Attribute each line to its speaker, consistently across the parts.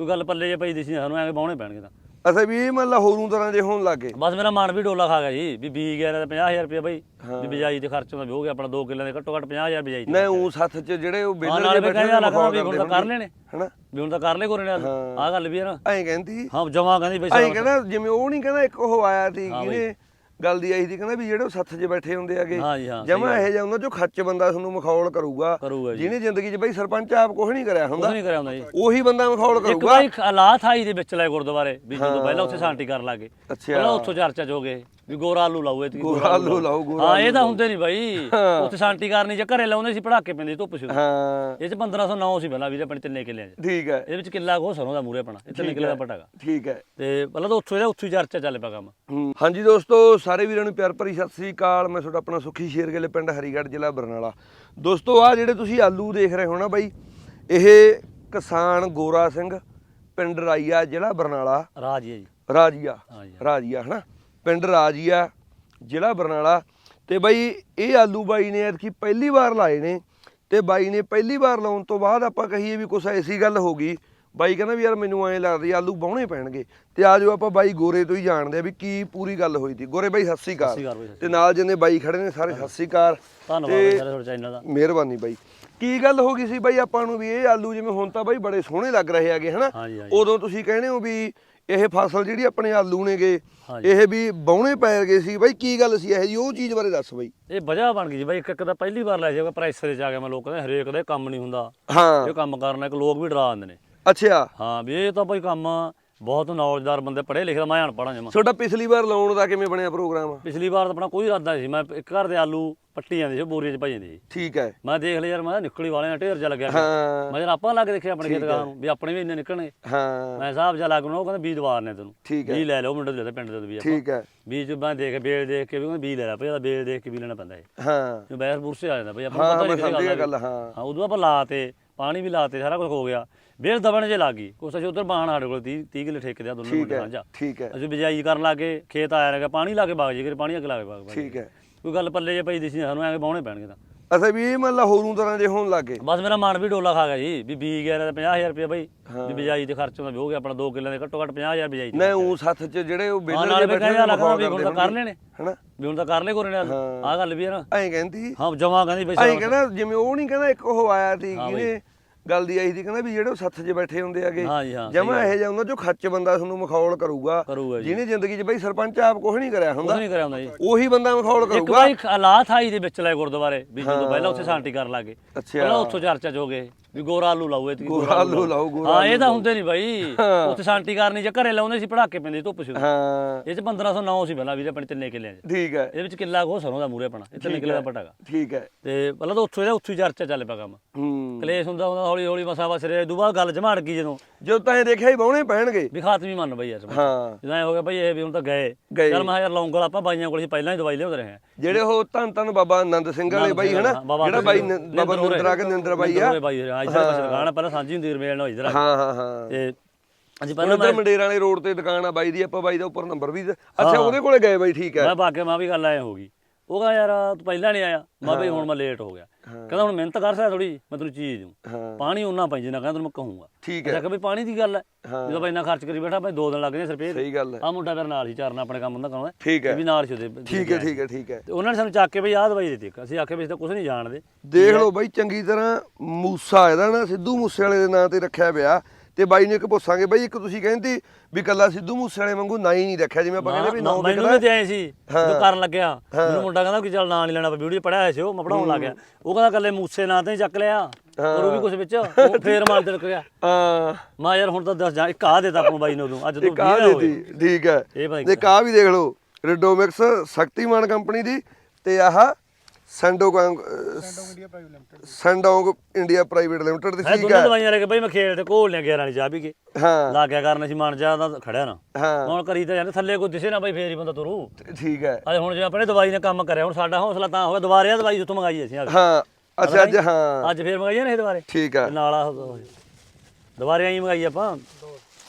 Speaker 1: ਕੋਈ ਗੱਲ ਪੱਲੇ ਜੇ ਪਈ ਦਿਸੀ ਸਾਨੂੰ ਐਵੇਂ ਬਾਉਣੇ ਪੈਣਗੇ ਤਾਂ।
Speaker 2: ਅੱਛਾ ਵੀ ਇਹ ਮਤਲਬ ਹੋਰੂ ਤਰ੍ਹਾਂ ਦੇ ਹੋਣ ਲੱਗੇ
Speaker 1: ਬਸ ਮੇਰਾ ਮਨ ਵੀ ਡੋਲਾ ਖਾ ਗਿਆ ਜੀ ਵੀ ਬੀ ਗਿਆ ਤਾਂ 50000 ਰੁਪਏ ਬਈ। ਵੀ ਬਿਜਾਈ ਦੇ ਖਰਚ ਵੀ ਹੋ ਗਿਆ ਆਪਣਾ 2 ਕਿੱਲਿਆਂ ਦੇ ਘੱਟੋ ਘੱਟ 50000 ਬਿਜਾਈ ਦੇ
Speaker 2: ਨਾ ਉਹ ਸੱਥ ਚ ਜਿਹੜੇ ਉਹ ਬੇਲਰ ਦੇ ਬੈਠੇ ਨੇ
Speaker 1: ਲੱਗਦਾ ਵੀ ਹੁਣ ਤਾਂ ਕਰ ਲੈਣੇ।
Speaker 2: ਹਨਾ?
Speaker 1: ਵੀ ਹੁਣ ਤਾਂ ਕਰ ਲੈ ਕੋਰੇ
Speaker 2: ਹਾਂ।
Speaker 1: ਆਹ ਗੱਲ ਵੀ ਹੈ ਨਾ।
Speaker 2: ਐਂ ਕਹਿੰਦੀ।
Speaker 1: ਹਾਂ ਜਮਾ ਕਹਿੰਦੀ ਬਈ
Speaker 2: ਐਂ ਕਹਿੰਦਾ ਜਿਵੇਂ ਉਹ ਨਹੀਂ ਕਹਿੰਦਾ ਇੱਕ ਉਹ ਆਇਆ ਸੀ। ਕਿਹਨੇ? ਗੱਲ ਦੀ ਆਈ ਸੀ ਕਹਿੰਦਾ ਵੀ ਜਿਹੜੇ ਉਹ ਸੱਥ 'ਚ ਬੈਠੇ ਹੁੰਦੇ ਆਗੇ
Speaker 1: ਹਾਂ ਜੀ ਹਾਂ
Speaker 2: ਜਮਾ ਇਹ ਜਿਹਾ ਉਹਨਾਂ ਚੋਂ ਖੱਚ ਬੰਦਾ ਤੁਹਾਨੂੰ ਮਖੌਲ ਕਰੂਗਾ
Speaker 1: ਕਰੂਗਾ ਜੀ।
Speaker 2: ਜਿਹਨੇ ਜ਼ਿੰਦਗੀ 'ਚ ਬਈ ਸਰਪੰਚ ਆਪ ਕੁਝ ਨਹੀਂ ਕਰਿਆ
Speaker 1: ਕੁਝ
Speaker 2: ਹੁੰਦਾ
Speaker 1: ਨਹੀਂ ਕਰਿਆ ਹੁੰਦਾ ਜੀ।
Speaker 2: ਉਹੀ ਬੰਦਾ ਮਖੌਲ
Speaker 1: ਇੱਕ
Speaker 2: ਕਰੂਗਾ।
Speaker 1: ਵਾਰੀ ਹਾਲਾਤ ਆਈ ਦੇ ਵਿੱਚ ਲੈ ਗੁਰਦੁਆਰੇ ਵੀ ਜਦੋਂ ਪਹਿਲਾਂ ਉੱਥੇ ਸ਼ਾਂਤੀ ਕਰਨ ਲੱਗੇ।
Speaker 2: ਅੱਛਾ।
Speaker 1: ਪਹਿਲਾਂ ਉੱਥੋਂ ਚਰਚਾ ਚ ਹੋ ਗਏ ਵੀ ਗੋਰਾ ਆਲੂ ਲਾਓ ਇਹ
Speaker 2: ਗੋਰਾ ਆਲੂ ਲਾਓ, ਗੋਰਾ
Speaker 1: ਹਾਂ ਇਹ ਤਾਂ ਹੁੰਦੇ ਨਹੀਂ ਬਾਈ।
Speaker 2: ਹਾਂ।
Speaker 1: ਉੱਥੇ ਸ਼ਾਂਤੀ ਕਰਨੀ ਚ ਘਰੇ ਲਾਉਂਦੇ ਸੀ ਪੜਾਕੇ ਪੈਂਦੇ ਸੀ ਧੁੱਪ ਸੀ
Speaker 2: ਹਾਂ।
Speaker 1: ਇਹ ਚ 1509 ਸੀ ਪਹਿਲਾਂ ਵੀਰੇ ਆਪਣੇ ਤਿੰਨੇ ਕਿੱਲਿਆਂ ਚ।
Speaker 2: ਠੀਕ ਹੈ।
Speaker 1: ਇਹਦੇ ਵਿੱਚ ਕਿੱਲਾ ਕੋ ਸਰੋਂ ਦਾ ਮੂਰੇ ਆਪਣਾ ਇਹ ਤਿੰਨੇ ਕਿੱਲੇ ਦਾ ਪਟਾਗਾ
Speaker 2: ਠੀਕ ਹੈ।
Speaker 1: ਤੇ ਪਹਿਲਾਂ ਤਾਂ ਉੱਥੋਂ ਇਹਦਾ ਉੱਥੋਂ ਹੀ ਚਰਚਾ ਚੱਲ ਪਿਆ ਕੰਮ।
Speaker 2: ਹਾਂਜੀ ਦੋਸਤੋ ਸਾਰੇ ਵੀਰਾਂ ਨੂੰ ਪਿਆਰ ਭਰੀ ਸਤਿ ਸ੍ਰੀ ਅਕਾਲ। ਮੈਂ ਤੁਹਾਡਾ ਆਪਣਾ ਸੁਖੀ ਸ਼ੇਰਗਿੱਲ ਪਿੰਡ ਹਰੀਗੜ੍ਹ ਜ਼ਿਲ੍ਹਾ ਬਰਨਾਲਾ। ਦੋਸਤੋ ਆ ਜਿਹੜੇ ਤੁਸੀਂ ਆਲੂ ਦੇਖ ਰਹੇ ਹੋ ਨਾ ਬਾਈ ਇਹ ਕਿਸਾਨ ਗੋਰਾ ਸਿੰਘ ਪਿੰਡ ਰਾਈਆ ਜ਼ਿਲ੍ਹਾ ਬਰਨਾਲਾ।
Speaker 1: ਰਾਜ ਹੀ ਹੈ ਜੀ।
Speaker 2: ਰਾਜੀਆ ਰਾਜੀਆ ਹਨਾ? ਪਿੰਡ ਰਾਜੀਆ ਜ਼ਿਲ੍ਹਾ ਬਰਨਾਲਾ। ਤੇ ਬਾਈ ਇਹ ਆਲੂ ਬਾਈ ਨੇ ਐਤਕੀ ਪਹਿਲੀ ਵਾਰ ਲਾਏ ਨੇ। ਤੇ ਬਾਈ ਨੇ ਪਹਿਲੀ ਵਾਰ ਲਾਉਣ ਤੋਂ ਬਾਅਦ ਆਪਾਂ ਕਹੀਏ ਵੀ ਕੁਛ ਐਸੀ ਗੱਲ ਹੋ ਗਈ ਬਾਈ ਕਹਿੰਦਾ ਵੀ ਯਾਰ ਮੈਨੂੰ ਐਂ ਲੱਗਦਾ ਆਲੂ ਬਾਉਣੇ ਪੈਣਗੇ। ਤੇ ਆਜੋ ਆਪਾਂ ਬਾਈ ਗੋਰੇ ਤੋਂ ਹੀ ਜਾਣਦੇ ਆ ਵੀ ਕੀ ਪੂਰੀ ਗੱਲ ਹੋਈ ਸੀ ਗੋਰੇ ਬਾਈ ਸਤਿ ਸ੍ਰੀ ਅਕਾਲ। ਤੇ ਨਾਲ ਜਿੰਨੇ ਬਾਈ ਖੜੇ ਨੇ ਸਾਰੇ ਸਤਿ ਸ੍ਰੀ ਅਕਾਲ।
Speaker 1: ਧੰਨਵਾਦ ਤੁਹਾਡੇ ਚੈਨਲ ਦਾ।
Speaker 2: ਮਿਹਰਬਾਨੀ ਬਾਈ। ਕੀ ਗੱਲ ਹੋ ਗਈ ਸੀ ਬਾਈ ਆਪਾਂ ਨੂੰ ਵੀ ਇਹ ਆਲੂ ਜਿਵੇਂ ਹੁਣ ਤਾਂ ਬਾਈ ਬੜੇ ਸੋਹਣੇ ਲੱਗ ਰਹੇ ਹੈਗੇ ਹਨਾ? ਉਦੋਂ ਤੁਸੀਂ ਕਹਿੰਦੇ ਹੋ ਵੀ ਇਹ ਫਸਲ ਜਿਹੜੀ ਆਪਣੇ ਆਲੂ ਨੇਗੇ
Speaker 1: ਹਾਂਜੀ।
Speaker 2: ਇਹ ਵੀ ਬਾਉਣੇ ਪੈ ਗਏ ਸੀ। ਬਾਈ ਕੀ ਗੱਲ ਸੀ ਇਹ ਜੀ? ਉਹ ਚੀਜ਼ ਬਾਰੇ ਦੱਸ ਬਾਈ।
Speaker 1: ਇਹ ਵਜ੍ਹਾ ਬਣ ਗਈ ਜੀ ਬਾਈ। ਇੱਕ ਇੱਕ ਦਾ ਪਹਿਲੀ ਵਾਰ ਲੈ ਜਾਗਾ ਪ੍ਰੈਸ਼ਰ ਚ ਆ ਗਿਆ ਮੈਂ ਲੋਕ ਕਹਿੰਦੇ ਹਰੇਕ ਦਾ ਕੰਮ ਨਹੀਂ ਹੁੰਦਾ।
Speaker 2: ਹਾਂ।
Speaker 1: ਇਹ ਕੰਮ ਕਰਨਾ ਇੱਕ ਲੋਕ ਵੀ ਡਰਾ ਦਿੰਦੇ ਨੇ।
Speaker 2: ਅੱਛਾ।
Speaker 1: ਹਾਂ ਵੀ ਇਹ ਤਾਂ ਭਾਈ ਕੰਮ ਬਹੁਤ ਨੌਲੇਜਦਾਰ ਬੰਦੇ ਪੜ੍ਹੇ ਲਿਖੇ ਮੈਂ ਅਨਪੜ੍ਹਾਂ ਜਮਾ।
Speaker 2: ਤੁਹਾਡਾ ਪਿਛਲੀ ਵਾਰ ਲਾਉਣ ਦਾ ਕਿਵੇਂ ਬਣਿਆ ਪ੍ਰੋਗਰਾਮ?
Speaker 1: ਪਿਛਲੀ ਵਾਰ ਤਾਂ ਆਪਣਾ ਕੋਈ ਇਰਾਦਾ ਨਹੀਂ ਸੀ। ਮੈਂ ਇੱਕ ਘਰ ਦੇ ਆਲੂ ਪੱਟੀ ਜਾਂਦੇ ਸੀ ਬੋਰੀਆਂ 'ਚ ਪਾਈ ਜਾਂਦੇ ਸੀ।
Speaker 2: ਠੀਕ ਹੈ।
Speaker 1: ਮੈਂ ਦੇਖ ਲਿਆ ਯਾਰ ਮੈਂ ਨਿਕਲੀ ਵਾਲੇ ਨਾਲ ਢੇਰ ਜਾ ਲੱਗਿਆ ਪਿਆ।
Speaker 2: ਹਾਂ।
Speaker 1: ਮੈਂ ਜਦ ਆਪਾਂ ਲਾ ਕੇ ਦੇਖਿਆ ਆਪਣੇ ਖੇਤ ਨੂੰ ਵੀ ਆਪਣੇ ਵੀ ਇੰਨੇ ਨਿਕਲਣਗੇ।
Speaker 2: ਹਾਂ।
Speaker 1: ਮੈਂ ਹਿਸਾਬ ਜਾ ਲਾ ਕੇ ਉਹ ਕਹਿੰਦਾ ਬੀਜ ਦਵਾਰ ਨੇ ਤੈਨੂੰ।
Speaker 2: ਠੀਕ ਹੈ।
Speaker 1: ਬੀਜ ਲੈ ਲਓ ਮੁੰਡੇ ਦੇ ਪਿੰਡ ਦੇ ਵੀ ਆਪਾਂ।
Speaker 2: ਠੀਕ ਹੈ।
Speaker 1: ਬੀਜ ਮੈਂ ਦੇਖ ਬੇਲ ਦੇਖ ਕੇ ਵੀ ਕਹਿੰਦਾ ਬੀਜ ਲੈ ਲੈ ਭਈ ਬੇਲ ਦੇਖ ਕੇ ਵੀ ਲੈਣਾ ਪੈਂਦਾ ਇਹ।
Speaker 2: ਹਾਂ।
Speaker 1: ਜੋ ਬੈਰ ਬੁਰਸੇ ਆ ਜਾਂਦਾ ਭਈ ਆਪਾਂ ਨੂੰ
Speaker 2: ਹਾਂ
Speaker 1: ਪਤਾ ਨਹੀਂ ਗੱਲ
Speaker 2: ਗੱਲ ਹਾਂ।
Speaker 1: ਹਾਂ ਉਦੋਂ ਆਪਾਂ ਲਾਤੇ ਪਾਣੀ ਵੀ ਲਾਤੇ ਸਾਰਾ ਕੁਝ ਹੋ ਗਿਆ। ਬੇਲ ਦਬਣ ਜੇ ਲੱਗ ਗਈ। ਕੁਛ ਅਸੀਂ ਉਧਰ ਬਾਣ ਸਾਡੇ ਕੋਲ 30 30 ਕਿੱਲੇ ਠੇਕੇ ਦੇ ਆ ਦੋਨੋਂ ਮੁੰਡੇ ਸਾਂਝਾ
Speaker 2: ਠੀਕ ਹੈ।
Speaker 1: ਅਸੀਂ ਬਿਜਾਈ ਕਰਨ ਲੱਗੇ ਖੇਤ ਆਇਆ ਰਗਾ ਪਾਣੀ ਲਾ ਕੇ ਬਾਗ ਜੀ ਪਾਣੀ ਅੱਗ ਲਾ ਕੇ ਬਾਗ
Speaker 2: ਠੀਕ ਹੈ।
Speaker 1: ਕੋਈ ਗੱਲ ਪੱਲੇ ਜੇ ਪਈ ਦਿਸੀ ਸਾਨੂੰ ਐਵੇਂ ਬਾਉਣੇ ਪੈਣਗੇ ਤਾਂ।
Speaker 2: ਅੱਛਾ ਵੀ ਮਤਲਬ ਹੋਰੂ ਤਰ੍ਹਾਂ ਦੇ ਹੋਣ ਲੱਗੇ
Speaker 1: ਬਸ ਮੇਰਾ ਮਨ ਵੀ ਡੋਲਾ ਖਾ ਗਿਆ ਜੀ ਵੀ ਬੀ ਗਿਆ ਤਾਂ 50000 ਰੁਪਏ ਬਈ ਵੀ ਬਿਜਾਈ ਦੇ ਖਰਚ ਦਾ ਵੀ ਹੋ ਗਿਆ ਆਪਣਾ 2 ਕਿੱਲਿਆਂ ਦੇ ਘੱਟੋ ਘੱਟ 50000 ਬਿਜਾਈ
Speaker 2: ਨਾ ਉਹ ਸੱਥ 'ਚ ਜਿਹੜੇ ਉਹ
Speaker 1: ਨਾਲੇ
Speaker 2: ਦੇ ਬੈਠੇ ਨੇ ਮਖੌਲ
Speaker 1: ਵੀ ਹੁਣ
Speaker 2: ਕਰਦੇ
Speaker 1: ਤਾਂ ਕਰ। ਲੈਣੇ।
Speaker 2: ਹਨਾ?
Speaker 1: ਵੀ ਹੁਣ ਤਾਂ ਕਰ ਲੈ ਕੋਰੇ ਨਾਲ। ਆਹ ਗੱਲ ਵੀ ਹੈ ਨਾ।
Speaker 2: ਐਂ ਕਹਿੰਦੀ।
Speaker 1: ਹਾਂ ਜਮਾ ਕਹਿੰਦੀ ਬਈ
Speaker 2: ਐਂ ਕਹਿੰਦਾ ਜਿਵੇਂ ਉਹ ਨਹੀਂ ਕਹਿੰਦਾ ਇੱਕ ਉਹ ਆਇਆ ਸੀ। ਕਿਹਨੇ ਗੱਲ ਦੀ ਆਈ ਸੀ ਕਹਿੰਦਾ ਵੀ ਜਿਹੜੇ ਉਹ ਸੱਥ 'ਚ ਬੈਠੇ ਹੁੰਦੇ ਆਗੇ
Speaker 1: ਹਾਂ ਜੀ
Speaker 2: ਜਮਾ ਇਹ ਜਿਹਾ ਉਹਨਾਂ ਚੋਂ ਖੱਚ ਬੰਦਾ ਤੁਹਾਨੂੰ ਮਖੌਲ ਕਰੂਗਾ।
Speaker 1: ਕਰੂਗਾ ਜੀ।
Speaker 2: ਜਿਹਨੇ ਜ਼ਿੰਦਗੀ 'ਚ ਬਈ ਸਰਪੰਚ ਆਪ ਕੁਝ ਨਹੀਂ ਕਰਿਆ
Speaker 1: ਕੁਝ
Speaker 2: ਹੁੰਦਾ
Speaker 1: ਨਹੀਂ ਕਰਿਆ ਹੁੰਦਾ ਜੀ।
Speaker 2: ਉਹੀ ਬੰਦਾ ਮਖੌਲ
Speaker 1: ਇੱਕ
Speaker 2: ਕਰੂਗਾ।
Speaker 1: ਵਾਰੀ ਹਾਲਾਤ ਆਈ ਦੇ ਵਿੱਚ ਲੈ ਗੁਰਦੁਆਰੇ ਵੀ ਜਦੋਂ ਪਹਿਲਾਂ ਉੱਥੇ ਸ਼ਾਂਤੀ ਕਰਨ ਲੱਗੇ।
Speaker 2: ਅੱਛਾ।
Speaker 1: ਪਹਿਲਾਂ ਉੱਥੋਂ ਚਰਚਾ ਚ ਹੋ ਗਏ। ਵੀ ਗੋਰਾ ਆਲੂ ਲਾਓ ਇਹ
Speaker 2: ਗੋਰਾ ਆਲੂ ਲਾਓ, ਗੋਰਾ
Speaker 1: ਹਾਂ ਇਹ ਤਾਂ ਹੁੰਦੇ ਨਹੀਂ ਬਾਈ। ਉੱਥੇ ਸ਼ਾਂਤੀ ਕਰਨੀ ਚ ਘਰੇ ਲਾਉਂਦੇ ਸੀ ਪੜਾਕੇ ਪੈਂਦੇ ਧੁੱਪ ਸੀ।
Speaker 2: ਹਾਂ।
Speaker 1: ਇਹ ਚ 1509 ਸੀ ਪਹਿਲਾਂ ਵੀਰੇ ਆਪਣੇ ਤਿੰਨੇ ਕਿੱਲਿਆਂ ਚ।
Speaker 2: ਠੀਕ ਹੈ।
Speaker 1: ਇਹਦੇ ਵਿੱਚ ਕਿੱਲਾ ਕੋ ਸਰੋਂ ਦਾ ਮੂਰੇ ਆਪਣਾ ਇਹ ਤਿੰਨੇ ਕਿੱਲੇ ਦਾ ਪਟਾਗਾ
Speaker 2: ਠੀਕ ਹੈ।
Speaker 1: ਤੇ ਪਹਿਲਾਂ ਤਾਂ ਉੱਥੋਂ ਇਹਦਾ ਉੱਥੋਂ ਹੀ ਚਰਚਾ ਚੱਲ ਪਿਆ ਕੰਮ।
Speaker 2: ਹੂੰ।
Speaker 1: ਕਲੇਸ਼ ਹੁੰਦਾ ਹੁੰਦਾ ਹੌਲੀ ਹੌਲੀ ਮਸਾ ਵਸਰੇ ਦੂ ਬਾਅਦ ਗੱਲ ਜਮਾੜ ਗਈ ਜਦੋਂ।
Speaker 2: ਜਦੋਂ ਤਾਂ ਇਹ ਦੇਖਿਆ ਹੀ ਬਾਉਣੇ ਪੈਣਗੇ।
Speaker 1: ਵੀ ਖਾਤਮੀ ਮੰਨ ਬਈ ਯਾਰ
Speaker 2: ਹਾਂ।
Speaker 1: ਜਦੋਂ ਹੋ ਗਿਆ ਬਈ ਇਹ ਵੀ ਹੁਣ ਤਾਂ ਗਏ।
Speaker 2: ਗਏ।
Speaker 1: ਚੱਲ ਮੈਂ ਯਾਰ ਲੌਂਗਲ ਆਪਾਂ ਬਾਈਆਂ ਕੋਲ ਸੀ ਪਹਿਲਾਂ ਹੀ ਦਵਾਈ ਲਿਆਉਂਦੇ ਰਹੇ ਹਾਂ
Speaker 2: ਜਿਹੜੇ ਉਹ ਧੰਨ ਧੰਨ ਬਾਬਾ ਆਨੰਦ ਸਿੰਘ ਵਾਲੇ ਬਾਈ ਹਨਾ ਜਿਹੜਾ ਬਾਈ ਬਾਬਾ
Speaker 1: ਨਿੰਦਰ
Speaker 2: ਕੇ ਨਿੰਦਰ ਬਾਈ ਆ।
Speaker 1: ਬਾਈ ਆ ਇੱਧਰ ਪਾਸੇ ਦੁਕਾਨ ਪਹਿਲਾਂ ਸਾਂਝੀ ਹੁੰਦੀ ਰਮੇਲ ਨਾਲ ਇੱਧਰ।
Speaker 2: ਹਾਂ ਹਾਂ ਹਾਂ।
Speaker 1: ਤੇ ਅਸੀਂ ਪਹਿਲਾਂ
Speaker 2: ਇੱਧਰ ਮੰਡੇਰ ਵਾਲੇ ਰੋਡ ਤੇ ਦੁਕਾਨ ਆ ਬਾਈ ਦੀ ਆਪਾਂ ਬਾਈ ਦਾ ਉੱਪਰ ਨੰਬਰ ਵੀ ਅੱਛਾ ਉਹਦੇ ਕੋਲੇ ਗਏ ਬਾਈ ਠੀਕ ਹੈ।
Speaker 1: ਮੈਂ ਬਾਕੀ ਮਾਂ ਵੀ ਗੱਲ ਆਏ ਹੋ ਗਈ। ਉਹ ਕਹਿੰਦਾ ਯਾਰ ਤੂੰ ਪਹਿਲਾਂ ਨਹੀਂ ਆਇਆ। ਮੈਂ ਬਈ ਹੁਣ ਮੈਂ ਲੇਟ ਹੋ ਗਿਆ। ਕਹਿੰਦਾ ਹੁਣ ਮਿਹਨਤ ਕਰ ਸਕਦਾ ਥੋੜੀ ਮੈਂ ਤੈਨੂੰ ਚੀਜ਼ ਦੂੰ ਪਾਣੀ ਉਹਨਾਂ ਪਾਈ ਜਿੰਨਾ ਕਹਿੰਦਾ ਤੈਨੂੰ ਮੈਂ ਕਹੂੰਗਾ।
Speaker 2: ਠੀਕ ਹੈ।
Speaker 1: ਕਿ ਬਈ ਪਾਣੀ ਦੀ ਗੱਲ ਹੈ। ਜਦੋਂ ਬਈ ਇੰਨਾ ਖਰਚ ਕਰੀ ਬੈਠਾ ਬਈ ਦੋ ਦਿਨ ਲੱਗ ਗਏ ਸਰਪੇ
Speaker 2: ਸਹੀ ਗੱਲ ਹੈ।
Speaker 1: ਆ ਮੁੰਡਾ ਮੇਰੇ ਨਾਲ ਹੀ ਚਾਰਨਾ ਆਪਣੇ ਕੰਮ ਹੁੰਦਾ ਕਰਾਉਂਦਾ।
Speaker 2: ਠੀਕ ਹੈ।
Speaker 1: ਵੀ ਨਾਲ ਉਹਦੇ
Speaker 2: ਠੀਕ ਹੈ ਠੀਕ ਹੈ ਠੀਕ ਹੈ।
Speaker 1: ਤੇ ਉਹਨਾਂ ਨੇ ਸਾਨੂੰ ਚੱਕ ਕੇ ਬਈ ਆਹ ਦਵਾਈ ਦਿੱਤੀ। ਅਸੀਂ ਵੀ ਅਸੀਂ ਤਾਂ ਕੁਝ ਨਹੀਂ ਜਾਣਦੇ।
Speaker 2: ਦੇਖ ਲਓ ਬਾਈ ਚੰਗੀ ਤਰ੍ਹਾਂ ਮੂਸਾ ਇਹਦਾ ਨਾ ਸਿੱਧੂ ਮੂਸੇ ਵਾਲੇ ਦੇ ਨਾਂ ਤੇ ਰੱਖਿਆ ਪਿਆ। ਤੇ ਬਾਈ ਨੂੰ ਇੱਕ ਪੁੱਛਾਂਗੇ ਬਾਈ ਇੱਕ ਤੁਸੀਂ ਕਹਿੰਦੀ ਵੀ ਕੱਲਾ ਸਿੱਧੂ ਮੂਸੇ ਵਾਲੇ ਵਾਂਗੂ ਨਾਂ ਹੀ ਨਹੀਂ ਰੱਖਿਆ ਜਿਵੇਂ ਆਪਾਂ ਕਹਿੰਦੇ ਵੀ ਨਾਂ
Speaker 1: ਮੈਨੂੰ ਵੀ ਤੇ ਆਏ ਸੀ ਜਦੋਂ ਕਰਨ ਲੱਗਿਆ। ਮੈਨੂੰ ਮੁੰਡਾ ਕਹਿੰਦਾ ਕਿ ਚੱਲ ਨਾਂ ਨਹੀਂ ਲੈਣਾ ਵੀਡੀਓ ਪੜਿਆ ਹੋਇਆ ਸੀ ਉਹ ਮੈਂ ਪੜਾਉਣ ਲੱਗ ਗਿਆ ਉਹ ਕਹਿੰਦਾ ਕੱਲੇ ਮੂਸੇ ਨਾਂ ਤੇ ਚੱਕ ਲਿਆ ਪਰ ਉਹ ਵੀ ਕੁਝ ਵਿੱਚ ਉਹ ਫੇਰ ਮਾਰ ਤਿਲਕ ਗਿਆ।
Speaker 2: ਹਾਂ।
Speaker 1: ਮੈਂ ਯਾਰ ਹੁਣ ਤਾਂ ਦੱਸ ਜਾ ਇੱਕ ਆ ਦੇਤਾ ਆਪਾਂ ਬਾਈ ਨੂੰ ਉਦੋਂ ਅੱਜ ਤੋਂ
Speaker 2: ਇੱਕ ਆ
Speaker 1: 20
Speaker 2: ਦੇ ਦੀ ਠੀਕ ਹੈ। ਤੇ ਕਾ ਵੀ ਦੇਖ ਲਓ ਰਿਡੋਮਿਕਸ ਸ਼ਕਤੀਮਾਨ ਕੰਪਨੀ ਦੀ ਤੇ ਆਹ Sando Sandong India private limited ਦੀ।
Speaker 1: ਹੈ
Speaker 2: ਠੀਕ
Speaker 1: ਦੋਨੋਂ
Speaker 2: ਹੈ।
Speaker 1: ਦਵਾਈਆਂ ਲੈ ਕੇ ਬਈ ਮੈਂ ਖੇਡ ਤੇ ਘੋਲ ਲਿਆ 11 ਵਾਲੀ ਚਾਹ ਵੀ ਕੇ।
Speaker 2: ਹਾਂ।
Speaker 1: ਲਾ ਕੇ ਕਰਨ ਸੀ ਮਨ ਜਾ ਤਾਂ ਖੜਿਆ ਨਾ।
Speaker 2: ਹਾਂ।
Speaker 1: ਹੁਣ ਕਰੀ ਤਾਂ ਜਾਂਦੇ ਥੱਲੇ ਕੋਈ ਦਿਸੇ ਨਾ ਬਈ ਫੇਰ ਹੀ ਬੰਦਾ ਤੁਰੂ।
Speaker 2: ਠੀਕ ਹੈ।
Speaker 1: ਅਜੇ ਹੁਣ ਜੇ ਆਪਣੇ ਦਵਾਈ ਨੇ ਕੰਮ ਕਰਿਆ ਹੁਣ ਸਾਡਾ ਹੌਸਲਾ ਤਾਂ ਹੋਇਆ ਦੁਬਾਰੇ ਆ ਦਵਾਈ ਉੱਥੋਂ ਮੰਗਾਈ ਅਸੀਂ ਆ ਕੇ।
Speaker 2: ਹਾਂ ਅੱਛਾ ਅੱਜ ਹਾਂ।
Speaker 1: ਅੱਜ ਫੇਰ ਮੰਗਾਈ ਨਾ ਇਹ ਦੁਬਾਰੇ?
Speaker 2: ਠੀਕ ਹੈ।
Speaker 1: ਨਾਲ ਆ ਦੁਬਾਰੇ ਆਈ ਮੰਗਾਈ ਆਪਾਂ।